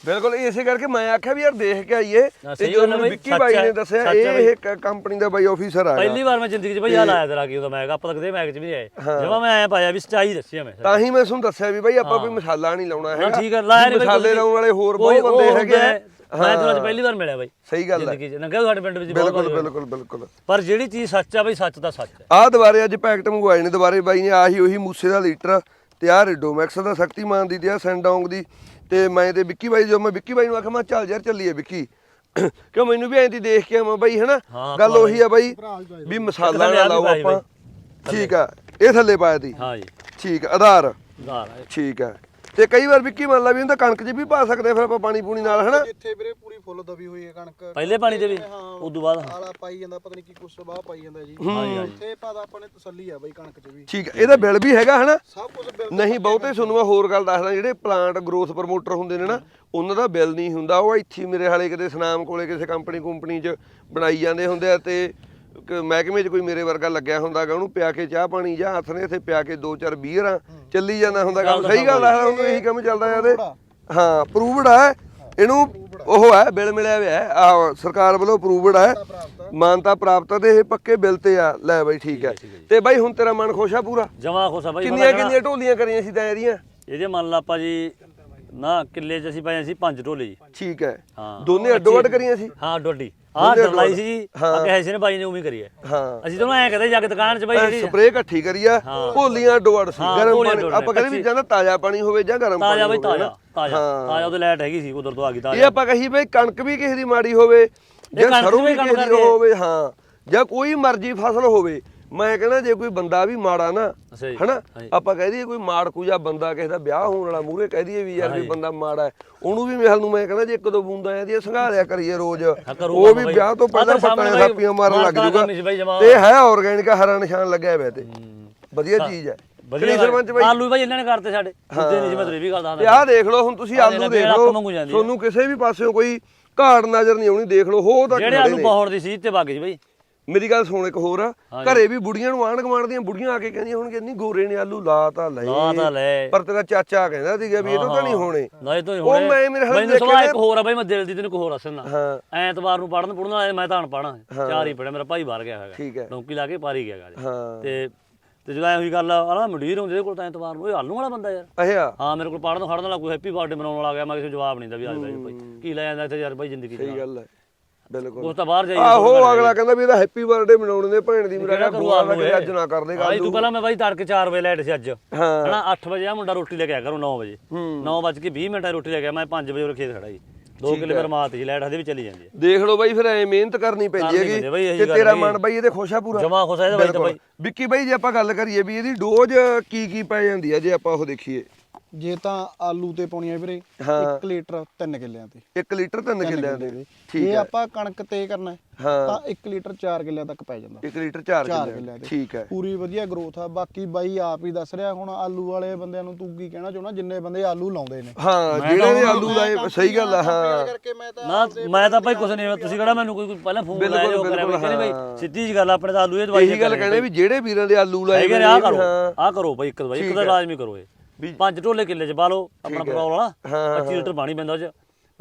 Speaker 2: ਬਿਲਕੁਲ ਇਸੇ ਕਰਕੇ ਮੈਂ ਆਖਿਆ ਵੀ ਯਾਰ ਦੇਖ ਕੇ ਆਈਏ। ਤੇ
Speaker 1: ਸਹੀ
Speaker 2: ਜੋ
Speaker 1: ਗੱਲ ਹੈ
Speaker 2: ਮੈਨੂੰ
Speaker 1: ਬਈ,
Speaker 2: ਵਿੱਕੀ ਬਾਈ ਨੇ ਦੱਸਿਆ ਇਹ ਇਹ ਕੰਪਨੀ ਦਾ ਬਾਈ ਆਫੀਸਰ ਆ
Speaker 1: ਪਹਿਲੀ ਵਾਰ ਮੈਂ ਜ਼ਿੰਦਗੀ 'ਚ ਬਈ ਆ ਲਾਇਆ ਤੇਰਾ ਕੀ ਉਹਦਾ ਮੈਂ ਆਪਾਂ ਤਾਂ ਕਦੇ ਮੈਗ 'ਚ ਵੀ ਨਹੀਂ ਆਏ। ਜਮਾ ਮੈਂ ਆਇਆ ਪਾਇਆ ਵੀ ਸੱਚਾਈ ਦੱਸੀ ਆ ਮੈਂ।
Speaker 2: ਤਾਂ ਹੀ ਮੈਂ ਤੁਹਾਨੂੰ ਦੱਸਿਆ ਵੀ ਬਾਈ ਆਪਾਂ ਕੋਈ ਮਸਾਲਾ ਨਹੀਂ ਲਾਉਣਾ ਹੈਗਾ।
Speaker 1: ਠੀਕ ਹੈ ਲਾਇਆ ਨਹੀਂ
Speaker 2: ਮਸਾਲੇ ਲਾਉਣ ਵਾਲੇ ਹੋਰ ਬਹੁਤ ਬੰਦੇ ਹੈਗੇ ਆ।
Speaker 1: ਮੈਂ ਤੁਹਾਨੂੰ ਅੱਜ ਪਹਿਲੀ ਵਾਰ ਮਿਲਿਆ ਬਾਈ
Speaker 2: ਸਹੀ ਗੱਲ ਹੈ।
Speaker 1: ਜ਼ਿੰਦਗੀ 'ਚ। ਨੰਗਾ ਸਾਡੇ ਪਿੰਡ ਵਿੱਚ
Speaker 2: ਬਿਲਕੁਲ। ਬਿਲਕੁਲ ਬਿਲਕੁਲ।
Speaker 1: ਪਰ ਜਿਹੜੀ ਚੀਜ਼ ਸੱਚ ਆ ਬਈ ਸੱਚ ਦਾ ਸੱਚ ਹੈ।
Speaker 2: ਆਹ ਦੁਬਾਰੇ ਅੱਜ ਪੈਕਟ ਮੰਗਵਾਏ ਨੇ ਦੁਬਾਰੇ ਬਾਈ ਨੇ ਆਹੀ ਉਹੀ ਮੂਸੇ ਦਾ ਲੀਟਰ ਤੇ ਆਹ ਰੈਡੋਮੈਕਸ ਦਾ ਸ਼ਕਤੀਮਾਨ ਦੀ ਤੇ ਸੈਂਡੋਂਗ ਦੀ। ਤੇ ਮੈਂ ਤੇ ਵਿੱਕੀ ਬਾਈ ਜੋ ਮੈਂ ਵਿੱਕੀ ਬਾਈ ਨੂੰ ਆਖਿਆ ਮੈਂ ਚੱਲ ਯਾਰ ਚੱਲੀਏ ਵਿੱਕੀ। ਕਿਉਂ ਮੈਨੂੰ ਵੀ ਐਂ ਦੀ ਦੇਖ ਕੇ ਆਵਾਂ ਬਾਈ ਹਨਾ? ਗੱਲ ਉਹੀ ਆ ਬਾਈ
Speaker 3: ਵੀ
Speaker 2: ਮਸਾਲਾ ਨਾ ਲਾਓ ਆਪਾਂ। ਠੀਕ ਆ ਇਹ ਥੱਲੇ ਪਾਇਆ ਤੀ।
Speaker 1: ਹਾਂ ਜੀ।
Speaker 2: ਠੀਕ ਆ ਆਧਾਰ।
Speaker 1: ਧਾਰ ਹੈ।
Speaker 2: ਠੀਕ ਆ। ਤੇ ਕਈ ਵਾਰ ਵਿੱਕੀ ਮੰਨ ਲਾ ਵੀ ਇਹਨੂੰ ਤਾਂ ਕਣਕ 'ਚ ਵੀ ਪਾ ਸਕਦੇ ਆ ਫਿਰ ਆਪਾਂ ਪਾਣੀ ਪੂਣੀ ਨਾਲ ਹਨਾ?
Speaker 3: ਜਿੱਥੇ ਵੀਰੇ ਪੂਰੀ ਫੁੱਲ ਦਬੀ ਹੋਈ ਹੈ ਕਣਕ।
Speaker 1: ਪਹਿਲੇ ਪਾਣੀ ਤੇ ਵੀ। ਉਸ ਤੋਂ ਬਾਅਦ ਹਾਂ।
Speaker 3: ਆਲਾ ਪਾਈ ਜਾਂਦਾ ਪਤਾ ਨਹੀਂ ਕੀ ਕੁਛ ਬਾਹ ਪਾਈ ਜਾਂਦਾ ਜੀ। ਉੱਥੇ ਪਾਦਾ ਆਪਾਂ ਨੇ ਤਸੱਲੀ ਆ ਬਈ ਕਣਕ 'ਚ ਵੀ।
Speaker 2: ਠੀਕ ਇਹਦਾ ਬਿੱਲ ਵੀ ਹੈਗਾ ਹਨਾ?
Speaker 3: ਸਭ ਕੁਝ ਬਿਲ
Speaker 2: ਨਹੀਂ ਬਹੁਤੇ ਤੁਹਾਨੂੰ ਮੈਂ ਹੋਰ ਗੱਲ ਦੱਸਦਾ ਜਿਹੜੇ ਪਲਾਂਟ ਗਰੋਥ ਪ੍ਰਮੋਟਰ ਹੁੰਦੇ ਨੇ ਨਾ ਉਹਨਾਂ ਦਾ ਬਿੱਲ ਨਹੀਂ ਹੁੰਦਾ। ਉਹ ਇੱਥੇ ਮੇਰੇ ਹਾਲੇ ਕਿਤੇ ਸੁਨਾਮ ਕੋਲੇ ਕਿਸੇ ਕੰਪਨੀ ਕੁੰਪਨੀ 'ਚ ਬਣਾਈ ਜਾਂਦੇ ਹੁੰਦੇ ਆ ਤੇ ਮਹਿਕਮੇ 'ਚ ਕੋਈ ਮੇਰੇ ਵਰਗਾ ਲੱਗਿਆ ਹੁੰਦਾਗਾ ਉਹਨੂੰ ਪਿਆ ਕੇ ਚਾਹ ਪਾਣੀ ਜਾਂ ਹੱਥ ਨੇ ਇੱਥੇ ਪਿਆ ਕੇ ਦੋ ਚਾਰ ਬੀਅਰਾਂ ਚੱਲੀ ਜਾਂਦਾ ਹੁੰਦਾ ਕੰਮ ਸਹੀ ਗੱਲ ਆ ਉਹਨੂੰ ਇਹੀ ਕੰਮ ਚੱਲਦਾ ਆ ਤੇ। ਹਾਂ ਅਪਰੂਵਡ ਆ ਇਹਨੂੰ ਉਹ ਹੈ ਬਿੱਲ ਮਿਲਿਆ ਹੋਇਆ ਹੈ। ਆ ਸਰਕਾਰ ਵੱਲੋਂ ਅਪਰੂਵਡ ਹੈ। ਮਾਨਤਾ ਪ੍ਰਾਪਤ ਆ। ਤੇ ਇਹ ਪੱਕੇ ਬਿੱਲ ਤੇ ਆ। ਲੈ ਬਾਈ ਠੀਕ ਹੈ। ਤੇ ਬਾਈ ਹੁਣ ਤੇਰਾ ਮਨ ਖੁਸ਼ ਆ ਪੂਰਾ?
Speaker 1: ਜਮਾ ਖੋਸਾ ਬਾਈ
Speaker 2: ਕਿੰਨੀਆਂ ਕਿੰਨੀਆਂ ਢੋਲੀਆਂ ਕਰੀਆਂ ਸੀ ਤੈਂ ਇਹਦੀਆਂ?
Speaker 1: ਇਹਦੇ ਮੰਨ ਲਾ ਆਪਾਂ ਜੀ ਨਾ ਕਿੱਲੇ 'ਚ ਅਸੀਂ ਪਾਏ ਸੀ ਪੰਜ ਢੋਲੇ ਜੀ।
Speaker 2: ਠੀਕ ਹੈ।
Speaker 1: ਹਾਂ।
Speaker 2: ਦੋਨੇ ਅੱਡੋ ਅੱਡ ਕਰੀਆਂ ਸੀ?
Speaker 1: ਹਾਂ ਆਹ ਡਰਲਾਈ
Speaker 2: ਅੱਡੋ
Speaker 1: ਸੀ ਜੀ।
Speaker 2: ਹਾਂ।
Speaker 1: ਅੱਗੇ ਹੈਸੇ ਨੇ ਬਾਈ ਨੇ ਉਵੇਂ ਕਰੀ ਹੈ
Speaker 2: ਹਾਂ।
Speaker 1: ਅਸੀਂ ਦੋਨੋਂ ਐਂ ਕਹਦੇ ਜਾ ਕੇ ਦੁਕਾਨ 'ਚ ਬਾਈ ਜਿਹੜੀ
Speaker 2: ਸਪਰੇਅ ਇਕੱਠੀ ਕਰੀ ਆ ਭੋਲੀਆਂ ਅੱਡ ਸੀ।
Speaker 1: ਹਾਂ,
Speaker 2: ਗਰਮ ਪਾਣੀ ਆਪਾਂ ਕਹਿੰਦੇ ਵੀ ਜਾਂਦਾ ਤਾਜ਼ਾ ਪਾਣੀ ਹੋਵੇ ਜਾਂ ਗਰਮ ਪਾਣੀ
Speaker 1: ਤਾਜ਼ਾ ਬਾਈ
Speaker 2: ਹੋਵੇ
Speaker 1: ਤਾਜ਼ਾ। ਤਾਜ਼ਾ।
Speaker 2: ਹਾਂ।
Speaker 1: ਤਾਜ਼ਾ ਉਹਦੇ ਲਾਈਟ ਹੈਗੀ ਸੀ ਉਧਰ ਤੋਂ ਆ ਗਈ
Speaker 2: ਇਹ
Speaker 1: ਤਾਜ਼ਾ
Speaker 2: ਆਪਾਂ ਕਹੀ ਬਈ ਕਣਕ ਵੀ ਕਿਸੇ ਦੀ ਮਾੜੀ ਹੋਵੇ ਜਾਂ ਸਰੋਂ
Speaker 1: ਵੀ
Speaker 2: ਕਿਸੇ ਦੀ
Speaker 1: ਹੈ।
Speaker 2: ਹੋਵੇ ਹਾਂ। ਜਾਂ ਕੋਈ ਮਰਜ਼ੀ ਫਸਲ ਹੋਵੇ ਮੈਂ ਕਹਿੰਦਾ ਜੇ ਕੋਈ ਬੰਦਾ ਵੀ ਮਾੜਾ ਨਾ
Speaker 1: ਅੱਛਾ ਜੀ,
Speaker 2: ਹਨਾ?
Speaker 1: ਹਾਂਜੀ।
Speaker 2: ਆਪਾਂ ਕਹਿ ਦਈਏ ਕੋਈ ਮਾੜਕੂ ਜਾਂ ਬੰਦਾ ਕਿਸੇ ਦਾ ਵਿਆਹ ਹੋਣ ਵਾਲਾ ਮੂਹਰੇ ਕਹਿ ਦਈਏ ਵੀ ਯਾਰ ਵੀ ਬੰਦਾ ਮਾੜਾ ਹੈ ਉਹਨੂੰ ਵੀ ਮਿਹਲ ਨੂੰ ਮੈਂ ਕਹਿੰਦਾ ਜੇ ਇੱਕ ਦੋ ਬੂੰਦਾਂ ਇਹਦੀਆਂ ਸੰਘਾਰਿਆ ਕਰੀਏ ਰੋਜ਼
Speaker 1: ਕਰੂਗਾ
Speaker 2: ਉਹ ਵੀ
Speaker 1: ਬਾਈ।
Speaker 2: ਵਿਆਹ ਤੋਂ
Speaker 1: ਆਹ
Speaker 2: ਪਹਿਲਾਂ
Speaker 1: ਤਾਂ
Speaker 2: ਪੱਟਾਂ
Speaker 1: ਸਾਹਮਣੇ
Speaker 2: ਮਾਰਨ ਲੱਗ ਜੂਗਾ
Speaker 1: ਕਰਨੀ ਸੀ ਬਾਈ ਜਮਾਂ।
Speaker 2: ਤੇ ਹੈ ਆਰਗੈਨਿਕ ਹਰਾ ਨਿਸ਼ਾਨ ਲੱਗਿਆ ਹੋਇਆ ਤੇ। ਵਧੀਆ ਚੀਜ਼ ਹੈ।
Speaker 1: ਵਧੀਆ
Speaker 2: ਸਰਪੰਚ ਬਾਈ।
Speaker 1: ਆਲੂ ਬਾਈ ਇਹਨਾਂ ਨੇ ਕਰਤੇ ਸਾਡੇ। ਦੂਜੇ ਨਹੀਂ ਸੀ ਮੈਂ ਤੇਰੇ ਵੀ ਗੱਲ
Speaker 2: ਤੇ
Speaker 1: ਦੱਸਦਾ
Speaker 2: ਆਹ ਦੇਖ ਲਓ ਹੁਣ ਤੁਸੀਂ
Speaker 1: ਆਹ
Speaker 2: ਆਲੂ
Speaker 1: ਦੇਖ
Speaker 2: ਦੇਖ ਲਓ।
Speaker 1: ਵਾਂਗੂ ਜਾਂਦੀ ਆ।
Speaker 2: ਤੁਹਾਨੂੰ ਕਿਸੇ ਵੀ ਪਾਸਿਓਂ ਕੋਈ ਘਾੜ ਨਜ਼ਰ ਨਹੀਂ ਆਉਣੀ ਦੇਖ ਲਓ ਹੋ ਤਾਂ
Speaker 1: ਜਿਹੜੇ
Speaker 2: ਖੜੇ
Speaker 1: ਆਲੂ
Speaker 2: ਨੇ।
Speaker 1: ਪਾਉਣ ਦੀ ਸੀ ਤੇ ਵਗ ਜੀ ਬਾਈ।
Speaker 2: ਮੇਰੀ ਗੱਲ ਸੁਣ ਇੱਕ ਹੋਰ। ਆ। ਘਰੇ ਵੀ ਬੁੜੀਆਂ ਨੂੰ ਆਂਢ ਗੁਆਂਢ ਦੀਆਂ ਬੁੜੀਆਂ ਆ ਕੇ ਕਹਿੰਦੀਆਂ ਹੁਣ ਕਿੰਨੀ ਗੋਰੇ ਨੇ ਆਲੂ ਲਾ ਤਾਂ ਲਏ
Speaker 1: ਲਾ ਤਾਂ ਲੈ।
Speaker 2: ਪਰ ਤੇਰਾ ਚਾਚਾ ਕਹਿੰਦਾ ਸੀਗਾ ਵੀ ਇਹ ਤਾਂ ਨਹੀਂ ਹੋਣੇ।
Speaker 1: ਨਾ ਇਹ ਤੋਂ ਨਹੀਂ
Speaker 2: ਉਹ
Speaker 1: ਹੋਣੇ
Speaker 2: ਮੈਂ ਮੇਰੇ ਹਾਲੇ
Speaker 1: ਮੈਨੂੰ ਸਵਾਲ ਇੱਕ ਹੋਰ ਆ ਬਾਈ ਮੈਂ ਦਿਲ ਦੀ ਤੈਨੂੰ ਇੱਕ ਹੋਰ ਅਸਲਨਾ
Speaker 2: ਹਾਂ।
Speaker 1: ਐਤਵਾਰ ਨੂੰ ਪੜਨ ਪੜਨ ਵਾਲੇ ਮੈਂ ਤਾਂ ਹਾਂ। ਚਾਰ ਹੀ ਪੜਿਆ ਮੇਰਾ ਭਾਈ ਬਾਹਰ ਗਿਆ ਹੈਗਾ।
Speaker 2: ਠੀਕ ਹੈ।
Speaker 1: ਡੌਂਕੀ ਲਾ ਕੇ ਪਾਰੀ ਗਿਆ ਗਾ ਤੇ ਤੇ ਜਦੋਂ ਐ ਹੋਈ ਗੱਲ ਆ ਮੰਡੀਰ ਹੁੰਦੇ ਇਹਦੇ ਕੋਲ ਤਾਂ ਐਤਵਾਰ ਨੂੰ ਇਹ ਆਲੂ ਵਾਲਾ ਬੰਦਾ ਯਾਰ।
Speaker 2: ਅਹਿਆ
Speaker 1: ਹਾਂ ਮੇਰੇ ਕੋਲ ਪੜਨ ਖੜਨ ਵਾਲਾ ਕੋਈ ਹੈਪੀ ਬਰਥਡੇ ਮਨਾਉਣ ਵਾਲਾ ਗਿਆ ਮੈਂ ਕਿਸੇ ਨੂੰ ਜਵਾਬ ਨਹੀਂ ਦਾ ਵੀ ਅੱਜ ਭਾਈ। ਕੀ ਲੈ ਜਾਂਦਾ ਇੱਥੇ ਯਾਰ ਬਾਈ ਜ਼ਿੰਦਗੀ
Speaker 2: ਸਹੀ
Speaker 1: ਚ
Speaker 2: ਗੱਲ ਹੈ। ਬਿਲਕੁਲ।
Speaker 1: ਉਸ ਤਾਂ ਬਾਹਰ ਜਾਈਏ
Speaker 2: ਆਹੋ ਅਗਲਾ ਕਹਿੰਦਾ ਵੀ ਇਹਦਾ ਹੈਪੀ ਬਰਥਡੇ ਮਨਾਉਣ ਦੇ ਭੈਣ ਦੀ ਮੇਰਾ ਬੁਆ ਕਿ ਅੱਜ ਨਾ ਕਰ ਦੇਗਾ
Speaker 1: ਆਈ ਤੂੰ ਪਹਿਲਾਂ ਮੈਂ ਬਾਈ ਤੜਕੇ 4 ਵਜੇ ਲੈਟ ਸੀ ਅੱਜ। ਹਨਾ 8 ਵਜੇ ਆ ਮੁੰਡਾ ਰੋਟੀ ਲੈ ਕੇ ਆਇਆ ਕਰੋ 9 ਵਜੇ।
Speaker 2: ਹੂੰ।
Speaker 1: 9 ਵਜ ਕੇ 20 ਮਿੰਟਾਂ ਰੋਟੀ ਲੈ ਕੇ ਆਇਆ, ਮੈਂ 5 ਵਜੇ ਉਹ ਖੇਤ ਖੜਾ ਜੀ। 2 ਕਿਲੋਮੀਟਰ ਮਾਤ ਸੀ ਲੈਟ ਹਦੇ ਵੀ ਚਲੀ ਜਾਂਦੀ ਹੈ।
Speaker 2: ਦੇਖ ਲਓ ਬਾਈ ਫਿਰ ਐ ਮਿਹਨਤ ਕਰਨੀ ਪੈਂਦੀ ਹੈਗੀ।
Speaker 1: ਗੱਲ
Speaker 2: ਤੇਰਾ। ਮਨ ਬਾਈ ਇਹਦੇ ਖੁਸ਼ ਆ ਪੂਰਾ।
Speaker 1: ਜਮਾ ਖੁਸ਼ ਆ ਇਹਦਾ ਬਾਈ ਤਾਂ
Speaker 2: ਬਿਲਕੁਲ।
Speaker 1: ਬਾਈ।
Speaker 2: ਵਿੱਕੀ ਬਾਈ ਜੇ ਆਪਾਂ ਗੱਲ ਕਰੀਏ ਵੀ ਇਹਦੀ ਡੋਜ਼ ਕੀ ਕੀ ਪੈ ਜਾਂਦੀ ਹੈ ਜੇ ਆਪਾਂ ਉਹ ਦੇਖੀਏ।
Speaker 3: ਜੇ ਤਾਂ ਆਲੂ ਤੇ ਪਾਉਣੀ ਆ ਵੀਰੇ
Speaker 2: ਹਾਂ।
Speaker 3: 1 ਲੀਟਰ 3 ਕਿੱਲਿਆਂ ਤੇ।
Speaker 2: 1 ਲੀਟਰ 3 ਕਿੱਲਿਆਂ ਦੇ ਠੀਕ
Speaker 3: ਜੇ
Speaker 2: ਹੈ।
Speaker 3: ਆਪਾਂ ਕਣਕ ਤੇ ਕਰਨਾ ਤਾਂ 1 ਲੀਟਰ 4 ਕਿੱਲਿਆਂ ਤੱਕ ਪੈ ਜਾਂਦਾ।
Speaker 2: 1 ਲੀਟਰ 4
Speaker 3: 4
Speaker 2: ਕਿੱਲਿਆਂ ਠੀਕ ਹੈ।
Speaker 3: ਪੂਰੀ ਵਧੀਆ ਗਰੋਥ ਆ। ਬਾਕੀ ਬਾਈ ਆਪ ਹੀ ਦੱਸ ਰਿਹਾ ਹੁਣ ਆਲੂ ਵਾਲੇ ਬੰਦਿਆਂ ਨੂੰ ਤੂੰ ਕੀ ਕਹਿਣਾ ਚਾਹੁੰਦਾ ਜਿੰਨੇ ਬੰਦੇ ਆਲੂ ਲਾਉਂਦੇ ਨੇ।
Speaker 2: ਹਾਂ ਜਿਹੜੇ ਨੇ ਆਲੂ ਲਾਏ ਸਹੀ ਗੱਲ ਆ ਹਾਂ।
Speaker 3: ਕਰਕੇ ਮੈਂ ਤਾਂ
Speaker 1: ਨਾ ਮੈਂ ਤਾਂ ਭਾਈ ਕੁਛ ਨਹੀਂ ਤੁਸੀਂ ਕਿਹੜਾ ਮੈਨੂੰ ਕੋਈ ਕੋਈ ਪਹਿਲਾਂ ਫੋਨ ਲਾਇਆ ਜੋ ਕਰਿਆ ਬਈ ਕਹਿੰਦੇ ਬਈ ਸਿੱਧੀ ਜੀ ਗੱਲ ਆਪਣੇ ਤਾਂ ਆਲੂ ਇਹ ਦਵਾਈ
Speaker 2: ਇਹੀ ਗੱਲ ਕਹਿੰਦੇ ਵੀ ਜਿਹੜੇ ਵੀਰਾਂ ਦੇ ਆਲੂ ਲਾਏ ਹਾਂ।
Speaker 1: ਆ ਕਰੋ ਭਾਈ ਇੱਕ ਦਵਾਈ ਇੱਕ ਤਾਂ ਲਾਜ਼ਮੀ ਕਰੋ ਇਹ।
Speaker 2: ਵੀ-
Speaker 1: ਪੰਜ ਢੋਲੇ ਕਿੱਲੇ ਚ ਪਾ ਲਓ ਆਪਣਾ ਪੈਟਰੋਲ ਵਾਲਾ
Speaker 2: ਹਾਂ,
Speaker 1: 25 ਲੀਟਰ ਪਾਣੀ ਪੈਂਦਾ ਉਹ ਚ।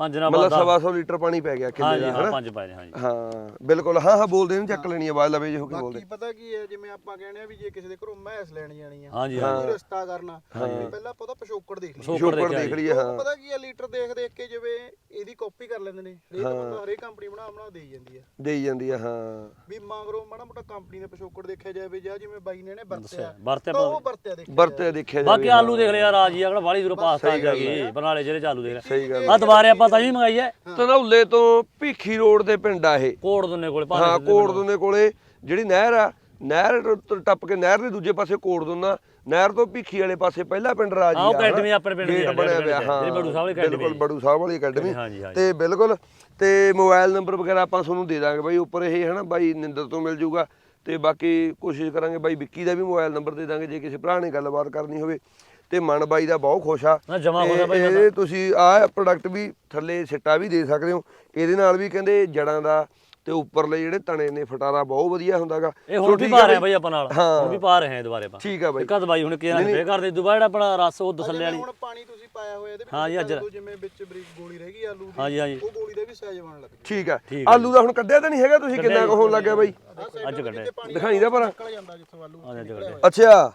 Speaker 1: ਪੰਜ ਨਾਲ
Speaker 2: ਮਤਲਬ
Speaker 1: ਬਾਦਾ
Speaker 2: ਸਵਾ ਸੌ ਲੀਟਰ ਪਾਣੀ ਪੈ ਗਿਆ ਕਿੱਲੇ
Speaker 1: ਹਾਂਜੀ
Speaker 2: ਦਾ
Speaker 1: ਹਾਂ ਪੰਜ ਪਾਏ ਨੇ ਹਾਂਜੀ।
Speaker 2: ਹਾਂ ਬਿਲਕੁਲ। ਹਾਂ ਹਾਂ ਬੋਲਦੇ ਨੇ ਚੱਕ ਲੈਣੀ ਆਵਾਜ਼ ਲਵੇ ਜੇ ਹੋ ਕੇ ਬੋਲਦੇ।
Speaker 3: ਬਾਕੀ ਪਤਾ ਕੀ ਹੈ ਜਿਵੇਂ ਆਪਾਂ ਕਹਿੰਦੇ ਆ ਵੀ ਜੇ ਕਿਸੇ ਦੇ ਘਰੋਂ ਮੈਸ ਲੈਣ ਜਾਣੀ ਆ
Speaker 1: ਹਾਂਜੀ
Speaker 3: ਹਾਂ। ਰਿਸ਼ਤਾ ਕਰਨਾ ਪਹਿਲਾਂ ਆਪਾਂ ਉਹਦਾ ਪਿਛੋਕੜ ਦੇਖ
Speaker 1: ਸ਼ੋਕਰ ਦੇਖਿਆ
Speaker 2: ਦੇਖ
Speaker 1: ਜੀ।
Speaker 2: ਲਈਏ ਹਾਂ।
Speaker 3: ਪਤਾ ਕੀ ਹੈ ਲੀਟਰ ਦੇਖ ਦੇਖ ਕੇ ਜਿਵੇਂ ਇਹਦੀ ਕਾਪੀ ਕਰ ਲੈਂਦੇ ਨੇ ਹਰੇਕ ਬੰਦਾ ਹਰੇਕ ਕੰਪਨੀ ਬਣਾ ਬਣਾ ਦੇਈ ਜਾਂਦੀ ਹੈ
Speaker 2: ਦੇਈ ਜਾਂਦੀ ਆ ਹਾਂ।
Speaker 3: ਵੀ ਮੰਗਰੋ ਮਾੜਾ ਮੋਟਾ ਕੰਪਨੀ ਦਾ ਪਿਛੋਕੜ ਦੇਖਿਆ ਜਾਵੇ ਜਾਂ ਜਿਵੇਂ ਬਾਈ ਨੇ ਨੇ ਵਰਤਿਆ
Speaker 1: ਵਰਤੇ
Speaker 3: ਤਾਂ ਉਹ ਵਰਤਿਆ ਦੇਖ
Speaker 2: ਵਰਤੇ ਦੇਖਿਆ
Speaker 1: ਬਾਕੀ
Speaker 2: ਜਾਵੇ
Speaker 1: ਆਲੂ ਦੇਖ ਲਿਆ ਰਾਜੀ ਅਗਲਾ ਵਾਲੀ ਦੂਰੋਂ ਪਾਸਤਾ ਜਾ ਗਈ ਬਰਨਾਲੇ ਜਿਹੜੇ ਚਾਲੂ ਦੇਖ
Speaker 2: ਸਹੀ
Speaker 1: ਲਿਆ
Speaker 2: ਗੱਲ
Speaker 1: ਆ ਦੁਬਾਰੇ ਆਪਾਂ ਤਾਂ ਜੀ ਮੰਗਾਈ ਹੈ।
Speaker 2: ਤਨੌਲੇ ਤੋਂ ਭੀਖੀ ਰੋਡ ਦੇ ਪਿੰਡ ਆ ਇਹ।
Speaker 1: ਕੋੜ ਦੁੰਨੇ ਕੋਲੇ
Speaker 2: ਹਾਂ ਕੋੜ ਦੇ ਕੋਲੇ। ਜਿਹੜੀ ਨਹਿਰ ਆ ਨਹਿਰ ਟੱਪ ਕੇ ਨਹਿਰ ਦੇ ਦੂਜੇ ਪਾਸੇ ਕੋੜ ਦੁੰਨਾ ਨਹਿਰ ਤੋਂ ਭੀਖੀ ਵਾਲੇ ਪਾਸੇ ਪਹਿਲਾ ਪਿੰਡ ਰਾਜੀ
Speaker 1: ਹਾਂ, ਉਹ ਅਕੈਡਮੀ ਆਪਣੇ ਪਿੰਡ ਦੀ ਆ,
Speaker 2: ਬਣਿਆ ਪਿਆ ਹਾਂ।
Speaker 1: ਜਿਹੜੀ ਬੜੂ ਸਾਹਿਬ ਵਾਲੀ ਅਕੈਡਮੀ
Speaker 2: ਬਿਲਕੁਲ ਬੜੂ ਸਾਹਿਬ ਵਾਲੀ ਅਕੈਡਮੀ ਤੇ ਬਿਲਕੁਲ ਤੇ ਮੋਬਾਈਲ ਨੰਬਰ ਵਗੈਰਾ ਆਪਾਂ ਤੁਹਾਨੂੰ ਦੇ ਦਾਂਗੇ ਬਾਈ ਉੱਪਰ ਇਹ ਹੈ ਨਾ ਬਾਈ ਨਿੰਦਰ ਤੋਂ ਮਿਲ ਜੂਗਾ। ਤੇ ਬਾਕੀ ਕੋਸ਼ਿਸ਼ ਕਰਾਂਗੇ ਬਾਈ ਵਿੱਕੀ ਦਾ ਵੀ ਮੋਬਾਈਲ ਨੰਬਰ ਦੇ ਦਾਂਗੇ ਜੇ ਕਿਸੇ ਭਰਾ ਨੇ ਗੱਲਬਾਤ ਕਰਨੀ ਹੋਵੇ। ਤੇ ਮਨ ਬਾਈ ਦਾ ਬਹੁਤ ਖੁਸ਼ ਆ।
Speaker 1: ਨਾ ਜਮਾ ਹੋ
Speaker 2: ਤੇ
Speaker 1: ਗਿਆ ਬਾਈ ਮੈਂ
Speaker 2: ਇਹ ਤੁਸੀਂ ਆਹ ਪ੍ਰੋਡਕਟ ਵੀ ਥੱਲੇ ਸਿੱਟਾ ਵੀ ਦੇ ਸਕਦੇ ਹੋ। ਇਹਦੇ ਨਾਲ ਵੀ ਕਹਿੰਦੇ ਜੜਾਂ ਦਾ ਤੇ ਉੱਪਰਲੇ ਜਿਹੜੇ ਤਣੇ ਨੇ ਫਟਾਰਾ ਬਹੁਤ ਵਧੀਆ ਹੁੰਦਾਗਾ।
Speaker 1: ਇਹ ਹੁਣ ਵੀ ਪਾ ਰਹੇ ਆ ਬਾਈ ਆਪਾਂ ਨਾਲ। ਹੁਣ ਵੀ ਪਾ ਰਹੇ ਆ ਦੁਬਾਰੇ ਆਪਾਂ।
Speaker 2: ਠੀਕ ਆ ਬਾਈ।
Speaker 1: ਇੱਕ ਦਵਾਈ ਹੁਣ ਕੀ ਫੇਰ ਕਰਦੇ ਦੁਬਾਰਾ ਜਿਹੜਾ ਆਪਣਾ ਰਸ ਉਹ ਦਸੱਲੇ ਵਾਲੀ।
Speaker 3: ਹੁਣ ਪਾਣੀ ਤੁਸੀਂ ਪਾਇਆ ਹੋਇਆ ਇਹਦੇ ਵਿੱਚ
Speaker 1: ਹਾਂ ਜੀ, ਅੱਜ-
Speaker 3: ਜਦੋਂ ਜਿਵੇਂ ਵਿੱਚ ਬਰੀਕ ਗੋਲੀ ਰਹਿ ਗਈ ਆਲੂ ਦੀ
Speaker 1: ਹਾਂਜੀ ਹਾਂਜੀ
Speaker 3: ਉਹ ਗੋਲੀ ਦਾ ਵੀ ਸਾਈਜ਼ ਬਣਨ ਲੱਗ
Speaker 2: ਠੀਕ ਆ।
Speaker 1: ਠੀਕ ਆ
Speaker 2: ਆਲੂ ਦਾ ਹੁਣ ਕੱਢਿਆ ਤਾਂ ਨਹੀਂ ਹੈਗਾ ਤੁਸੀਂ ਕਿੰਨਾ ਕੁ ਹੋਣ ਲੱਗਿਆ ਬਾਈ?
Speaker 1: ਅੱਜ ਕੱਢੇ
Speaker 2: ਦਿਖਾਈ ਦਾ ਪਰ
Speaker 3: ਨਿਕਲ ਜਾਂਦਾ ਜਿੱਥੋਂ ਆਲੂ
Speaker 1: ਅੱਜ ਕੱਢੇ
Speaker 2: ਅੱਛਾ।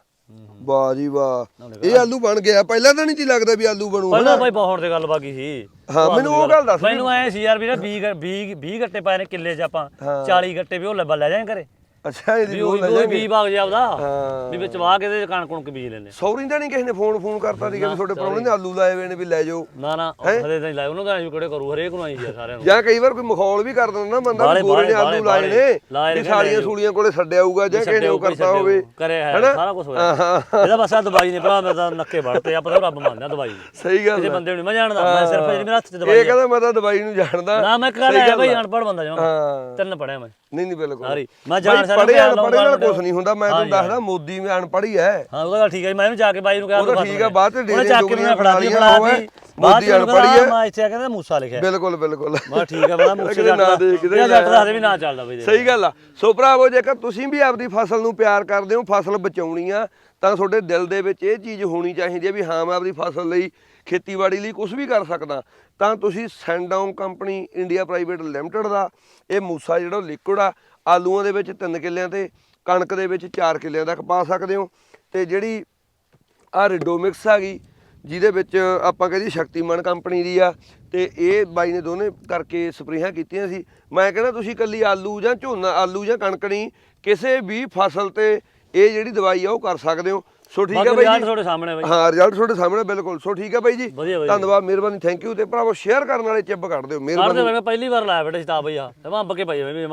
Speaker 2: ਵਾਹ ਜੀ ਵਾਹ। ਇਹ ਆਲੂ ਬਣ ਗਿਆ ਪਹਿਲਾਂ ਤਾਂ ਨਹੀਂ ਸੀ ਲੱਗਦਾ ਵੀ ਆਲੂ ਬਣੂ
Speaker 1: ਪਹਿਲਾਂ ਬਾਈ ਬਹੁਤ ਤੇ ਗੱਲ ਬਾਕੀ ਸੀ।
Speaker 2: ਹਾਂ ਮੈਨੂੰ ਉਹ ਗੱਲ ਦੱਸ
Speaker 1: ਮੈਨੂੰ ਐ ਸੀ ਯਾਰ ਵੀ ਨਾ 20 20 20 ਗੱਟੇ ਪਾਏ ਨੇ ਕਿੱਲੇ 'ਚ ਆਪਾਂ। 40 ਗੱਟੇ ਵੀ ਉਹ ਲੱਭਾ ਲੈ ਜਾਏ ਘਰੇ
Speaker 2: ਅੱਛਾ ਇਹਦੀ
Speaker 1: ਵੀ
Speaker 2: ਉਹ ਲੈ
Speaker 1: ਵੀ ਜਿਹਾ ਉਹਦਾ।
Speaker 2: ਹਾਂ।
Speaker 1: ਵੀ ਵਿੱਚ ਵਾਹ ਕੇ ਤੇ ਕਣਕ ਕੁਣਕ ਬੀਜ ਲੈਣੇ
Speaker 2: ਸੌਰੀ ਤਾਂ ਨਹੀਂ ਕਿਸੇ ਨੇ ਫੋਨ ਫੋਨ ਕਰਤਾ ਸੀਗਾ ਵੀ ਤੁਹਾਡੇ ਪ੍ਰਾਹੁਣੇ ਨੇ ਆਲੂ ਲਾਏ ਹੋਏ ਨੇ ਵੀ ਲੈ ਜਾਓ।
Speaker 1: ਨਾ ਨਾ ਉਹ ਹਲੇ ਤਾਂ ਲਾਇਆ ਉਹਨਾਂ ਦਾ ਅਸੀਂ ਕਿਹੜੇ ਕਰੂ? ਹਰੇਕ ਨੂੰ ਆਈ ਯਾਰ ਸਾਰਿਆਂ ਨੂੰ।
Speaker 2: ਜਾਂ ਕਈ ਵਾਰ ਕੋਈ ਮਖੌਲ ਵੀ ਕਰ ਦਿੰਦਾ ਨਾ ਬੰਦਾ
Speaker 1: ਬਾਹਲੇ-
Speaker 2: ਵੀ ਗੋਰੇ ਨੇ
Speaker 1: ਬਾਹਲੇ-
Speaker 2: ਆਲੂ ਲਾਏ
Speaker 1: ਬਾਹਲੇ।
Speaker 2: ਨੇ ਵੀ
Speaker 1: ਨੇ,
Speaker 2: ਸਾਲੀਆਂ
Speaker 1: ਲੈ
Speaker 2: ਸੂਲੀਆਂ ਕੋਲੇ ਛੱਡਿਆ ਹੋਊਗਾ ਜਾਂ ਕਿਸੇ ਨੇ ਉਹ ਕਰਤਾ ਹੋਵੇ।
Speaker 1: ਕਰਿਆ ਹੈ? ਸਾਰਾ ਕੁਝ ਹੋਇਆ। ਇਹਦਾ ਬਸ ਆ ਦਵਾਈ ਨੇ ਭਰਾ ਮੇਰੇ ਤਾਂ ਨੱਕੇ ਵੜਤੇ ਆਪਾਂ ਤਾਂ ਰੱਬ ਮੰਨਦਾ ਦਵਾਈ ਨੂੰ।
Speaker 2: ਸਹੀ ਗੱਲ
Speaker 1: ਕਿਸੇ
Speaker 2: ਆ।
Speaker 1: ਬੰਦੇ ਨੂੰ ਨਹੀਂ ਮੈਂ ਜਾਣਦਾ ਮੈਂ ਸਿਰਫ ਜਿਹੜੀ ਮੇਰੇ ਹੱਥ 'ਚ ਦਵਾਈ
Speaker 2: ਇਹ ਕਹਿੰਦਾ ਮੈਂ ਤਾਂ ਦਵਾਈ ਨੂੰ ਜਾਣਦਾ।
Speaker 1: ਨਾ ਮੈਂ ਆਇਆ ਬਈ ਅਨਪੜ੍ਹ ਬੰਦਾ ਜਮਾ।
Speaker 2: ਹਾਂ।
Speaker 1: ਤਿੰਨ ਪੜਿਆ ਮੈਂ।
Speaker 2: ਨਹੀਂ ਨਹੀਂ ਬਿਲਕੁਲ।
Speaker 1: ਸਾਰੀ। ਮੈਂ ਜਾਣ ਪਿਆਰ
Speaker 2: ਅਨਪੜ੍ਹੇ ਨਾਲ ਕੁਝ ਨਹੀਂ ਹੁੰਦਾ ਮੈਂ ਤੁਹਾਨੂੰ ਦੱਸਦਾ ਮੋਦੀ ਮੈਂ ਅਨਪੜ੍ਹ ਹੀ ਹੈ
Speaker 1: ਹਾਂ ਉਹਦਾ ਠੀਕ ਹੈ ਮੈਂ ਇਹਨੂੰ ਜਾ ਕੇ ਬਾਈ ਨੂੰ ਕਿਹਾ
Speaker 2: ਉਹ ਠੀਕ ਆ, ਬਾਅਦ ਚ ਡੇਰੇ
Speaker 1: ਚੱਕ ਕੇ ਮੈਨੂੰ ਫੜਾ ਦੀ
Speaker 2: ਫੜਾ
Speaker 1: ਫੜਾ
Speaker 2: ਲਈਆਂ,
Speaker 1: ਦੀ ਬਾਅਦ
Speaker 2: ਮੋਦੀ ਅਨਪੜ੍ਹ ਹੀ ਹੈ।
Speaker 1: ਮੈਂ ਇੱਥੇ ਆ ਕਹਿੰਦਾ ਮੂਸਾ ਲਿਖਿਆ।
Speaker 2: ਬਿਲਕੁਲ ਬਿਲਕੁਲ।
Speaker 1: ਮੈਂ ਠੀਕ ਹੈ ਬੜਾ ਮੂਸੇ
Speaker 2: ਕਿਤੇ ਨਾ
Speaker 1: ਦਾ
Speaker 2: ਦੇ, ਕਿਤੇ।
Speaker 1: ਜੱਟ ਦੱਸਦੇ ਵੀ ਨਾ ਚੱਲਦਾ ਬਈ ਦੇ।
Speaker 2: ਸਹੀ ਗੱਲ ਆ। ਸੋ ਭਰਾਵੋ ਜੇਕਰ ਤੁਸੀਂ ਵੀ ਆਪਦੀ ਫਸਲ ਨੂੰ ਪਿਆਰ ਕਰਦੇ ਹੋ ਫਸਲ ਬਚਾਉਣੀ ਆ ਤਾਂ ਤੁਹਾਡੇ ਦਿਲ ਦੇ ਵਿੱਚ ਇਹ ਚੀਜ਼ ਹੋਣੀ ਚਾਹੀਦੀ ਹੈ ਵੀ ਹਾਂ ਮੈਂ ਆਪਦੀ ਫਸਲ ਲਈ ਖੇਤੀਬਾੜੀ ਲਈ ਕੁਝ ਵੀ ਕਰ ਸਕਦਾ। ਤਾਂ ਤੁਸੀਂ Sandown company India private limited ਦਾ ਇਹ ਮੂਸਾ ਜਿਹੜਾ ਲਿਕੁਇਡ ਆ ਆਲੂਆਂ ਦੇ ਵਿੱਚ 3 ਕਿੱਲਿਆਂ ਤੇ ਕਣਕ ਦੇ ਵਿੱਚ 4 ਕਿੱਲਿਆਂ ਤੱਕ ਪਾ ਸਕਦੇ ਹੋ। ਤੇ ਜਿਹੜੀ ਆ ਰਿਡੋਮਿਕਸ ਆ ਗਈ ਜਿਹਦੇ ਵਿੱਚ ਆਪਾਂ ਕਹਿੰਦੇ ਸ਼ਕਤੀਮਾਨ ਕੰਪਨੀ ਦੀ ਆ ਤੇ ਇਹ ਬਾਈ ਨੇ ਦੋਨੇ ਕਰਕੇ ਸਪਰੇਹਾਂ ਕੀਤੀਆਂ ਸੀ। ਮੈਂ ਕਹਿੰਦਾ ਤੁਸੀਂ ਕੱਲੀ ਆਲੂ ਜਾਂ ਝੋਨਾ ਆਲੂ ਜਾਂ ਕਣਕ ਨਹੀਂ ਕਿਸੇ ਵੀ ਫਸਲ ਤੇ ਇਹ ਜਿਹੜੀ ਦਵਾਈ ਆ ਉਹ ਕਰ ਸਕਦੇ ਹੋ। ਸੋ ਠੀਕ ਹੈ ਬਾਈ
Speaker 1: ਰਿਜ਼ਲਟ
Speaker 2: ਜੀ
Speaker 1: ਤੁਹਾਡੇ ਸਾਹਮਣੇ ਬਾਈ।
Speaker 2: ਹਾਂ ਰਿਜ਼ਲਟ ਤੁਹਾਡੇ ਸਾਹਮਣੇ ਬਿਲਕੁਲ। ਸੋ ਠੀਕ ਹੈ ਬਾਈ ਜੀ।
Speaker 1: ਬਾਈ
Speaker 2: ਧੰਨਵਾਦ ਮਿਹਰਬਾਨੀ ਥੈਂਕ ਯੂ ਤੇ ਭਰਾਵੋ ਸ਼ੇਅਰ ਕਰਨ ਵਾਲੇ ਚਿੱਬ ਕੱਢ ਦਿਓ ਮਿਹਰਬਾਨੀ।
Speaker 1: ਮੈਂ ਪਹਿਲੀ ਵਾਰ ਲਾਇਆ ਬੇਟਾ ਸਤਾਬ ਭਈਆ ਤੇ ਮੈਂ ਅੰਬ ਕੇ ਭਾਈ ਮੈਂ ਵੀ